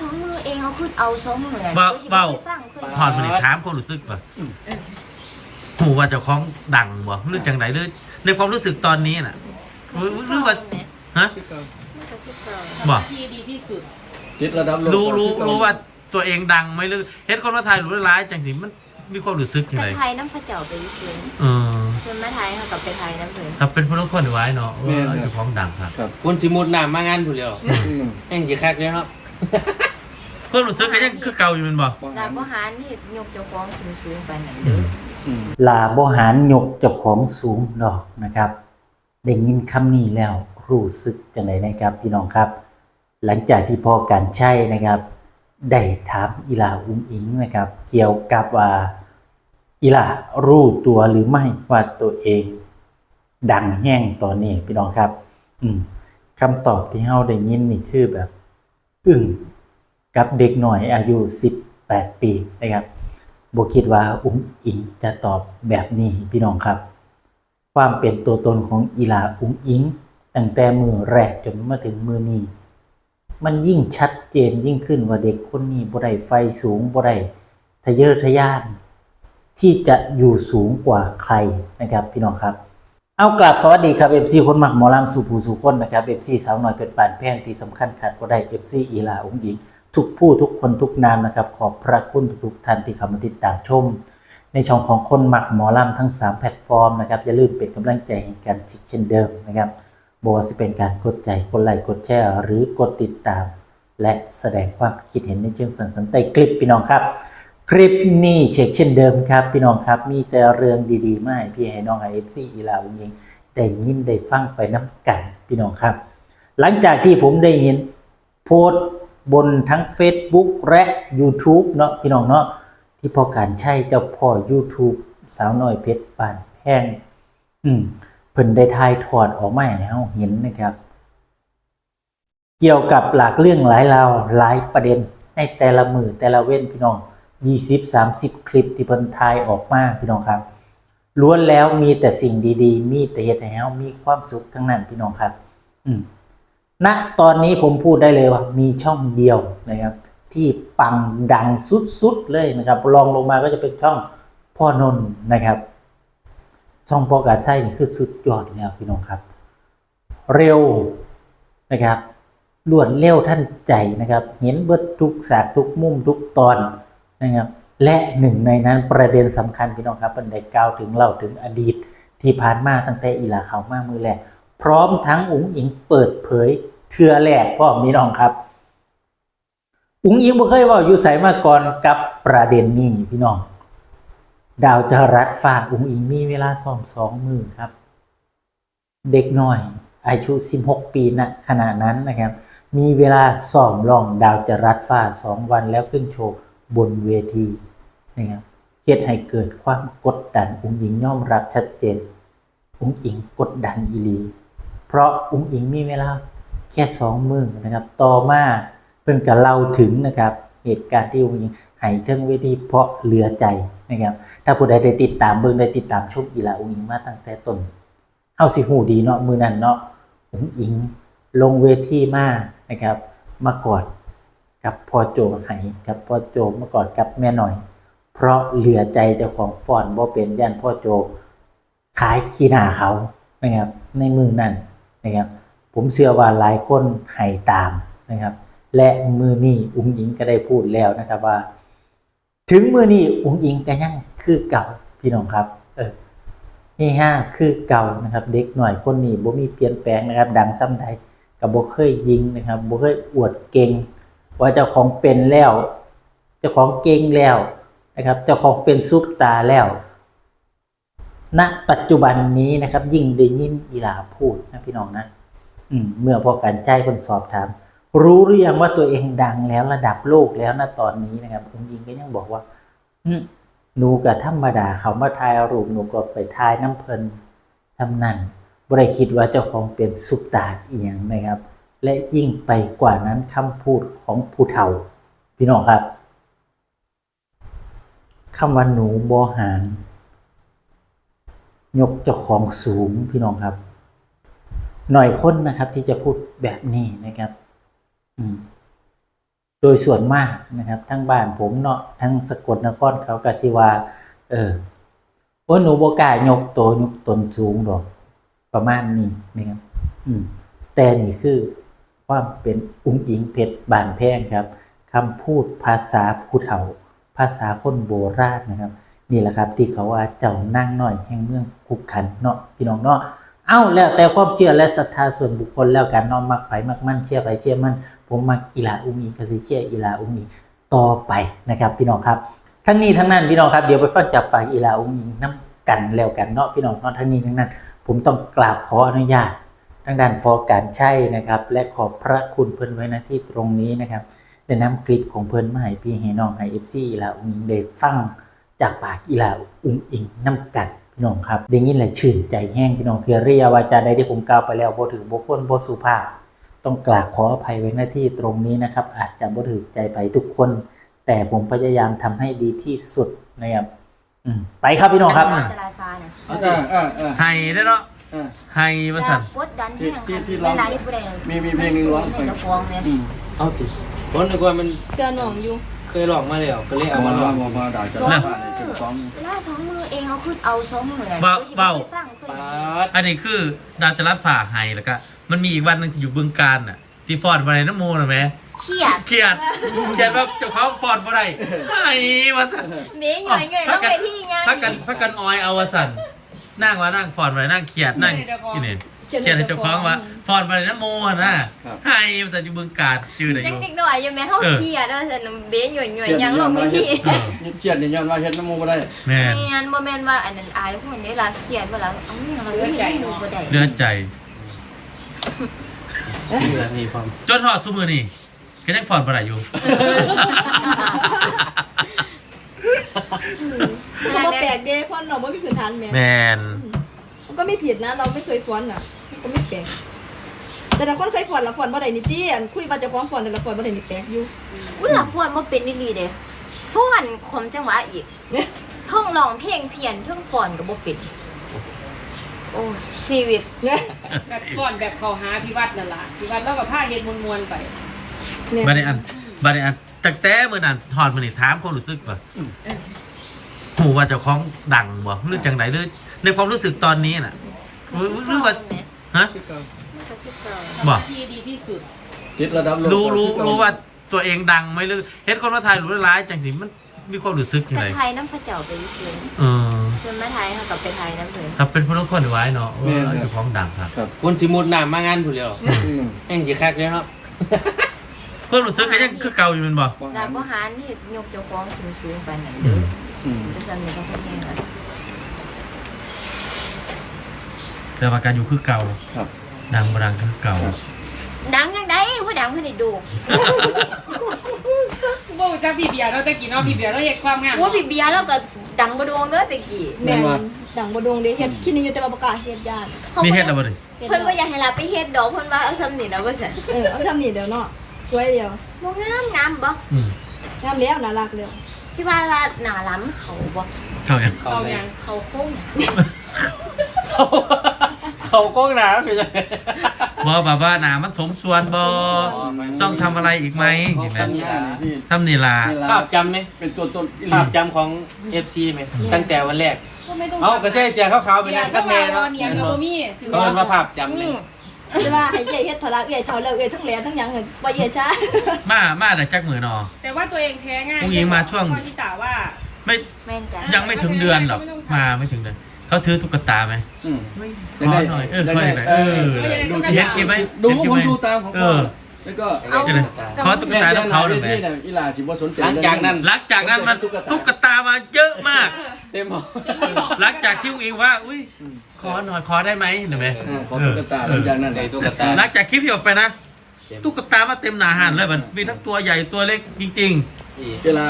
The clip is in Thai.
สองมือเองเอาขึ้นเอาสองมือเลยเว้าเว้าฟังขึ้นพอดผลิตถามความรู้สึกป่ะหูว่าเจ้าของดังบ่หรือจังไหนหรือในความรู้สึกตอนนี้น่ะหรือหรือว่าฮะบ่ที่ดีที่สุด ติดระดับโลกรู้รู้ก่อนรู้ว่าตัวเองดังไหมหรือเฮ็ดคนมาถ่ายรู้ร้ายจังสิมันมีความรู้สึกยังแต่ไงไทยน้ำพระเจ้าไปซื้อเออคนมาไทยเขากับไปไทยน้ำเผือถ้าเป็นผู้ต้องคนไว้เนาะว่าเจ้าของดังครับ ครับคุณสิมุดน้ำมางานผู้เดียวอืม แม่งกี่คักเลยเนาะ ความรู้สึกก็ยังคือเก่าอยู่แมันบ่บ่ดาบหารนี่ยกเจ้าของสูงสูงๆไปไหนเด้ออืมลาบหารยกเจ้าของสูงดอกนะครับได้ยินคำนี้แล้วรู้สึกจังไดนะครับพี่น้องครับ หลังจากที่พ่อการใช้นะครับ ได้ถามอีลาอุ้งอิงนะครับ เกี่ยวกับว่าอีลารู้ตัวหรือไม่ว่าตัวเอง ดังแห้งตอนนี้พี่น้องครับ อืมคำตอบที่เฮาได้ยินนี่คือแบบ อึ้ง กับเด็กหน่อยอายุ 18 ปีนะครับบคิดว่าอุ้งอิงจะตอบแบบนี้พี่น้องครับ ความเป็นตัวตนของอีลาอุ้งอิงตั้งแต่มือแรกจนมาถึงมือนี้ มันยิ่งชัดเจนยิ่งขึ้นว่าเด็กคนนี้บ่ได้ไฟสูงบ่ได้ทะเยอทะยาน ที่จะอยู่สูงกว่าใครนะครับพี่น้องครับ เอากลับสวัสดีครับ FC คนหมักหมอลำสู่ผู้สู่คนนะครับ FC สาวหน่อยเป็นปานแพงที่สำคัญขาดก็ได้ FC อีลาองค์หญิง ทุกผู้ทุกคนทุกนามนะครับ ขอบพระคุณทุกท่านที่เข้ามาติดตามชม ในช่องของคนหมักหมอลำทั้ง 3 แพลตฟอร์มนะครับอย่าลืมเป็นกำลังใจให้กันเช่นเดิมนะครับบว่าจะเป็นการกดใจกดไลค์กดแชร์ หรือกดติดตาม และแสดงความคิดเห็นในเชิงสันสันใต้คลิปพี่น้องครับ คลิปนี้เช็คเช่นเดิมครับ พี่น้องครับมีแต่เรื่องดีๆมาให้พี่ให้น้องไอเอฟซีอีลาอุ้งยิงได้ยินได้ฟังไปน้ำกันพี่น้องครับ หลังจากที่ผมได้เห็นโพสต์ บนทั้ง Facebook และ YouTube เนาะพี่น้องเนาะที่พอการใช้เจ้าพ่อ YouTube สาวน้อยเพชรปานแพงอืมเพิ่นได้ทายถอดออกมาให้เฮาเห็นนะครับ เกี่ยวกับหลากเรื่องหลายราวหลายประเด็นในแต่ละมือแต่ละเว้นพี่น้อง20 30 คลิปที่เพิ่นทายออกมาพี่น้องครับล้วนแล้วมีแต่สิ่งดี ๆ มีแต่เฮ็ดให้เฮามีความสุขทั้งนั้นพี่น้องครับ อืม ณตอนนี้ผมพูดได้เลยว่ามีช่องเดียวนะครับ ที่ปังดังสุดๆเลยนะครับรองลงมาก็จะเป็นช่องพ่อนนท์นะครับ ช่องพ่อกาไส้นี่คือสุดยอดแล้วพี่น้องครับ เร็วนะครับรวดเร็วท่านใจนะครับ เห็นเบิดทุกสากทุกมุมทุกตอนนะครับ และหนึ่งในนั้นประเด็นสำคัญพี่น้องครับเป็นได้กล่าวถึงเล่าถึงอดีตที่ผ่านมาตั้งแต่อีหลาเขามามือแรก พร้อมทั้งอุ๋งอิงเปิดเผยเทือแรกพ่อพี่น้องครับ อุ๋งอิงบ่เคยว่าอยู่ใสมาก่อนกับประเด็นนี้พี่น้อง ดาวจรัสฝากอุ๋งอิงมีเวลาซ้อมสองมือครับ เด็กน้อย อายุ 16 ปีนะขณะนั้นนะครับ มีเวลาซ้อมลองดาวจรัสฟ้าสองวันแล้วขึ้นโชว์บนเวทีนะครับเหตุให้เกิดความกดดันอุ้งอิงยอมรับชัดเจน อุ้งอิงกดดันอีลี เพราะอุ้งอิงมีเวลาแค่สองมือนะครับ ต่อมาเพิ่นกับเล่าถึงนะครับ เหตุการณ์ที่อุ้งอิงหายเทิงเวทีเพราะเหลือใจนะครับ ถ้าผู้ใดได้ติดตามเบิ่งได้ติดตามชมอีหลาอุ้งอิงมาตั้งแต่ต้นเฮาสิหูดีเนาะมือนั้นเนาะอุ้งอิงลงเวทีมานะครับ มากอดกับพ่อโจไหกับพ่อโจมากอดกับแม่หน่อย เพราะเหลือใจเจ้าของฟอนบ่เป็นย่านพ่อโจขายขี้หน้าเขานะครับในมือนั่น นะครับผมเชื่อว่าหลายคนให้ตามนะครับ และมือนี้อุ้งอิงก็ได้พูดแล้วนะครับว่า ถึงมือนี้อุ้งอิงก็ยังคือเก่าพี่น้องครับ เออนี่ห้าคือเก่านะครับ เด็กหน่อยคนนี้บ่มีเปลี่ยนแปลงนะครับ ดังซ้ำใดกับบ่เคยยิงนะครับบ่เคยอวดเก่ง ว่าเจ้าของเป็นแล้ว เจ้าของเก่งแล้วนะครับ เจ้าของเป็นซุปตาแล้ว ณปัจจุบันนี้นะครับ ยิ่งได้ยินอีหลาพูดนะพี่น้องนะอืมเมื่อพอการใจคนสอบถาม รู้หรือยังว่าตัวเองดังแล้วระดับโลกแล้วนะตอนนี้นะครับคุณยิงก็ยังบอกว่าอืหนูกับธรรมดาเขามาทายรูปหนูก็ไปทายน้ำเพลินทำนั่นบริคิดว่าเจ้าของเป็นซุปตาอียงนะครับ และยิ่งไปกว่านั้นคำพูดของผู้เฒ่า พี่น้องครับคำว่าหนูบอหาร ยกเจ้าของสูงพี่น้องครับ หน่อยคนนะครับที่จะพูดแบบนี้นะครับอืโดยส่วนมากนะครับ ทั้งบ้านผมเนาะทั้งสกลนครเขากสิวา เออโอ้หนูบกายกตัวยกตนสูงดอกประมาณนี้นะครับ อืม แต่นี่คือความเป็นอุ้งอิงเพชรบานแพงครับคำพูดภาษาผู้เฒ่า ภาษาคนโบราณนะครับ นี่แหละครับที่เขาว่าเจ้านั่งหน่อยแห่งเมืองคุกขันเนาะพี่น้องเนาะเอ้าแล้วแต่ความเชื่อและศรัทธาส่วนบุคคลแล้วกันเนาะมักไปมักมั่นเชื่อไปเชื่อมั่นผมมักอีลาอุ้งอิงกสิเชื่ออีลาอุ้งอิงต่อไปนะครับพี่น้องครับ ทั้งนี้ทั้งนั้นพี่น้องครับเดี๋ยวไปฟังจากปากอีลาอุ้งอิงน้ำกันแล้วกันเนาะพี่น้องเนาะทั้งนี้ทั้งนั้น ผมต้องกราบขออนุญาตทางด้านพอการใช่นะครับ และขอบพระคุณเพิ่อนไว้ณที่ตรงนี้นะครับได้นำคลิปของเพิ่อนมาให้พี่ให้น้องให้เอฟซีอีลาอุ้งอิงได้ฟัง จากปากอีลาอุ้งอิงน้ำกัดพี่น้องครับได้ยินและชื่นใจแห้งพี่น้องเพื่อเรียวาจาใดที่ผมกล่าวไปแล้วบ่ถือบ่พ้นบ่สุภาพ ต้องกราบขออภัยไว้ณที่ตรงนี้นะครับ อาจจะบ่ถือใจไปทุกคน แต่ผมพยายามทำให้ดีที่สุดนะครับอืมไปครับพี่น้องครับอันนี้จะลายฟ้านะเอาเอสิอเออเออไห้ได้อเนาะเออ ไห้ว่าสั่นกดดันแห้งที่ค่ะที่เวร้องลาที่ผู้ใดมีมีเพลงหนึ่งร้องไปเจ้าของเนี่ยอืมเอาสิผมนึกว่ามันเสื้อหนองอยู่ เคยลองมาแล้วก็เลยเอาเอามามาลลอองงมามาด่าจะสองด่ามือเนี่ยถึงสองเวลาสองมือเองเอาขึ้นเอาสองมือเบาเบาฟังเคยปาดอันนี้คือดาวจะรัดฝ่าไห้แล้วก็มันมีอีกวันหนึงที่อยู่บึงการน่ะที่ฟอนมาในน้ำโมนะแม่เครียดเขียดเขียดว่าเจ้าเขาฟอนมาได้ไห้ว่าสั่นเมย์หน่อยหน่อยต้องไปที่งานพักกันพักกันออยเอาว่าสั่นนั่งว่านั่งฟอนมานั่งเขียดนั่งนี่นี่ เขียดให้เจ้าของว่าฟอนมาในน้ำโมนะไห้ว่าสั่นอยู่บึงการจืดอะไรอยังยู่ นิดหน่อยยังแม่เขาเออ เครียดแล้วแต่เบย์หน่อยหน่อยยังลงไปที่เออนี่เครียดนี่ย้อนว่าเฮ็ดน้ำมูบ่ได้แม่นงานโมเมนต์ว่าอันนั้นอายคนนี้ลาเครียดเวลาเอาเนี่ยเราไม่ได้ดูบ่ได้เลือดใจ นี่แหละมีความจนหอดซุมือนี่ก็ยังฟอนมาได้อยู่เขาบอกแปลกเด้เพราะเราไม่มีพื้นฐานแม่แมนมันก็ไม่ผิดนะ เราไม่เคยฟ้อนอะมัน ก็ไม่แปลกแต่ถ้าคนเคยฟ้อนละฟ้อนบ่ได้นี่ตี้อันคุยว่าเจะฟ้องฟ้อนแต่ละฟ้อนบ่ได้นี่แปลกอยู่ อุ้ยละฟ้อนบ่เป็นนี่ลีเด้ฟ้อนคมจังหวะอีกเท่องร้องเพลงเพียนเท่องฟ้อนก็บ่เป็นโอ้ยชีวิตเนี่ยแบบก่อนแบบเขาหาพิวัตรนั่นล่ะพิวัตรแล้วกับผ้าเฮ็ดมวนๆไป เนี่ยบาในอันบาในอันจากแต่มือนั้นถอดมันนี่ถามความรู้สึกป่ะหูว่าเจ้าของดังบ่หรือจังไหนหรือในความรู้สึกตอนนี้น่ะหรือหรือว่า ฮะทำบหอกน้าที่ดีที่สุด ติดระดับโลกรู้รู้รู้ว่าตัวเองดังไหมหรือเฮ็ดคนมาถ่ายรู้ร้ายจังสิมันมีความรู้สึกยังแต่ไงไทยน้ำพระเจ้าไปซื้อเออเพิ่นมาไทยเขากับไปไทยน้ำเพิ่นถ้าเป็นผู้ต้องคนไว้เนาะว่าเจ้าของดังครับครับคนสิมุดน้ำมางานผู้เดียวอืมแห่งสิคักเลยเนาะความรู้สึกก็ยังคือเก่าอยู่แมันบ่บ่ดาหัวนก็หารนี่ยกเจ้าของสูงสูงๆไปไหนเด้ออืมจะสั่นนี่ก็เพิ่นเองล่ะ แต่ว่าการอยู่คือเก่าครับ ดังบ่ดังคือเก่าดังยังไดผู้ดังเพิ่นได้ดูบ่รู้จักพี่เบียร์เราะแต่กี้เนาะพี่เบียร์เราเฮ็ดความงามโอ้พี่เบียร์แล้วก็ดังบ่ดวงเด้อตะกี้แม่นดังบ่โดงเด้เฮ็ดคิดนี่อยู่แต่ว่าบ่กล้าเฮ็ดยานมีเฮ็ดแล้วบ่ดิเพิ่นบ่อยากให้ลาไปเฮ็ดดอกเพิ่นว่าเอาซ้ำนี่นะว่าซั่นเออเอาซ้ำนี่เดี๋ยวเนาะสวยเดียวบ่งามงามบ่อืมงามแล้วน่ารักแล้วพี่ว่าว่าหน้าล้ำเขาบ่เข้ายังเขาเอาเลยยัง เขาคง เขา เขาก้องน้ำสิเลยบ่แบบว่าหนามันสมส่วนบ่ต้องทำอะไรอีกไหมเห็นไหมทำนี่ล่ะภาพจำไหมเป็นตัวตนภาพจำของ FC ไหมตั้งแต่วันแรกเอากระเซ่เสียขาวๆไปนั่งร์กัก็บแม่เนาะเนาเนี่ยก็บ่มีถือเขาเรียกว่าภาพจำเลนี่ยแต่ว่าให้เย่เฮ็ดท่าละเอ้ยเท่าแล้วเอ้ยทั้งแหลทั้งยังเห็นบ่าเย่ช้ามามาแต่จักมือนอแต่ว่าตัวเองแพ้ง่ายผู้หญิงมาช่วงพอที่ตาว่าไม่ยังไม่ถึงเดือนหรอกมาไม่ถึงเดือน เขาถือตุ๊กตาไหมอืม ขอหน่อยเออขอหน่อยเออดูเห็นกี่ไหมดูเห็นกี่ผมไหมดูตามของเอพ่ออ แล้วก็เอาเดี๋ยวนะขอตุ๊กตาต้องเขาหน่อยไหมที่เนี่ยอีหลาสิบ่สนใจหลังจากนั้น หลังจากนั้นมันตุ๊กตามาเยอะมาก เต็มหมดหลังจากที่อุ้งอิงว่า อุ้ยขอหน่อยขอได้ไหมเห็นไหมอ่าขอตุ๊กตาหลังจากนั้น ใส่ตุ๊กตา หลังจากคลิปที่ออกไปนะ ตุ๊กตามาเต็มหนาหันเลยมันมีทั้งตัวใหญ่ตัวเล็กจริงเวลา